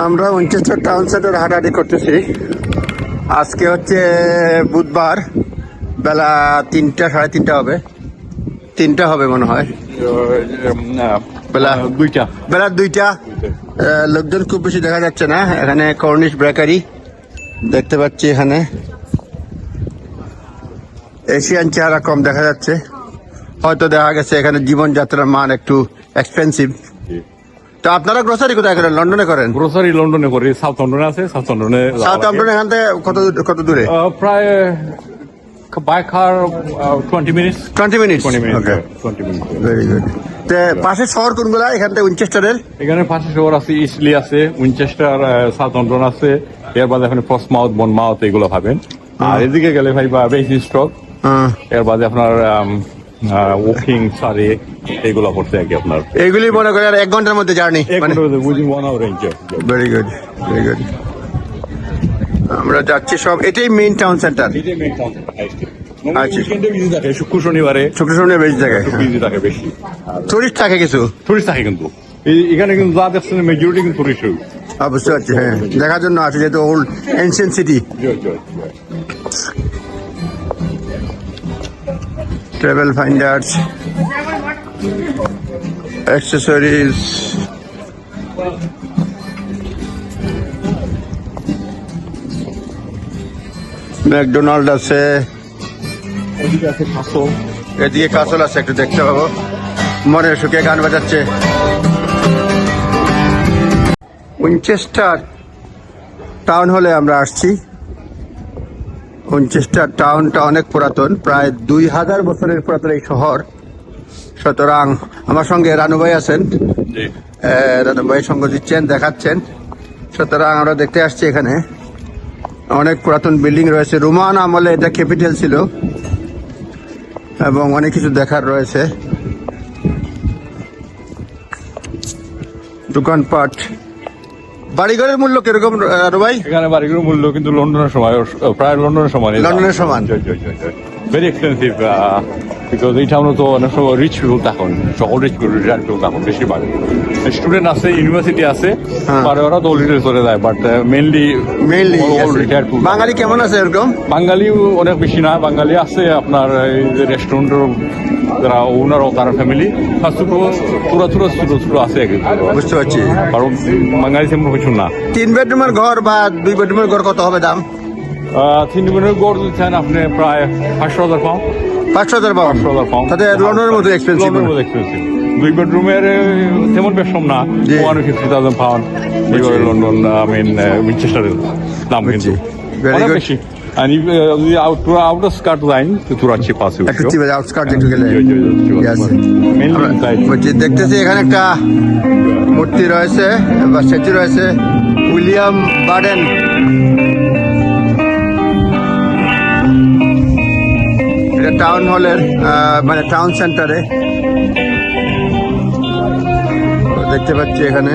আমরা উনচেস্টার town centre হাঁটাহাঁটি করতেছি। আজকে হচ্ছে বুধবার বেলা তিনটা সাড়ে তিনটা হবে। তিনটা হবে মনে হয়। বেলা দুইটা। বেলা দুইটা। লোকজন খুব বেশি দেখা যাচ্ছে না। এখানে কর্নিশ বেকারি দেখতে পাচ্ছি এখানে। এশিয়ান চেহারা কম দেখা যাচ্ছে। হয়তো দেখা গেছে এখানে জীবনযাত্রার মান একটু এক্সপেন্সিভ তো আপনারা গ্রোসারি কোথায় করেন? লন্ডনে করেন? গ্রোসারি লন্ডনে করি সাউথ লন্ডনে আছে সাউথ লন্ডনে সাউথ। আম্পটন এখান থেকে কত কত দূরে? প্রায় by car twenty minutes twenty minutes twenty minute okay twenty minute very good তো পাশের শহর কোনগুলা? এখান থেকে উইনচেস্টারের এখানে পাশে শহর আছে ইসলি আছে উইনচেস্টার সাউথ লন্ডন আছে। এর বাদে এখানে ফস মাউথ বন মাউথ এগুলো পাবেন আর এদিকে গেলে ভাই বা বেশি আহ, এর বাদে আপনার ওয়াকিং সারি এগুলো পড়ছে আর কি আপনার। এইগুলি মনে করেন আর এক ঘণ্টার মধ্যে জার্নি মানে within one hour very good very good আমরা যাচ্ছি সব এটাই মেইন টাউন সেন্টার আচ্ছা। শুক্র শনিবারে। শুক্র শনি বেশি জায়গায় বিজি থাকে বেশি। টুরিস্ট থাকে কিছু? টুরিস্ট থাকে কিন্তু। এখানে কিন্তু যা দেখছেন মেজরিটি কিন্তু টুরিস্ট বুঝতে পারছি হ্যাঁ। দেখার জন্য আছে যেহেতু old ancient city travel finders accessories McDonald আছে। এদিকে কাসল এদিকে কাসল আছে, একটু দেখতে পাবো। মনে সুখে গান বাজাচ্ছে। উইনচেস্টার টাউন হলে আমরা আসছি। উইনচেস্টার টাউনটা অনেক পুরাতন প্রায় দুই হাজার বছরের পুরাতন এই শহর। সুতরাং আমার সঙ্গে রানু ভাই আছেন। রানু ভাই সঙ্গ দিচ্ছেন দেখাচ্ছেন। সুতরাং আমরা দেখতে আসছি এখানে। অনেক পুরাতন বিল্ডিং রয়েছে। রোমান আমলে এটা ক্যাপিটাল ছিল। এবং অনেক কিছু দেখার রয়েছে। দোকানপাট বাড়িঘরের মূল্য কীরকম রানু ভাই? এখানে বাড়িগুলোর মূল্য কিন্তু লন্ডনের সময় প্রায় লন্ডনের সমান লন্ডনের সমান। ভেরি এক্সপেন্সিভ বিকজ এই টাউনে তো অনেক সময় রিচ পিপুল তখন সকল রিচ পিপুল রিটায়ার পিপুল তখন বেশিরভাগ। স্টুডেন্ট আছে ইউনিভার্সিটি আছে হ্যাঁ। আর ওরা তো অলরেডি চলে যায় but mainly mainly retire people Bengali কেমন আছে এরকম? বাঙালিও অনেক বেশি না বাঙালি আছে আপনার এই যে রেস্টুরেন্টের যারা ওনার তার ফ্যামিলি আর ছোট ছোট ছোট ছোট ছোট আছে বুঝতে পারছি। কারণ বাঙালি তেমন কিছু না। তিন বেডরুমের ঘর বা দুই বেডরুমের ঘর কত হবে দাম? তিন দিনের গড় দিচ্ছেন আপনি প্রায় পাঁচশো হাজার পাউন্ড। পাঁচশো হাজার পাউন্ড? পাঁচশো হাজার পাউন্ড। তাতে লন্ডনের মতো এক্সপেন্সিভ লন্ডনের মতো এক্সপেন্সিভ দুই বেডরুমের তেমন বেশম না। One fifty thousand pound London I mean উইনচেস্টারের দাম কিন্তু। Very আর যদি আউটার স্কার্ট লাইন তো তোরা চিপ আছে একটু চিপে আউটস্কার্ট একটু গেলে Yes. মেনলি আমরা- ইনসাইড বলছি দেখতেছি এখানে একটা মূর্তি রয়েছে বা স্ট্যাচু রয়েছে উইলিয়াম বার্ডেন। এটা টাউন হলের মানে টাউন সেন্টারে। দেখতে পাচ্ছি এখানে।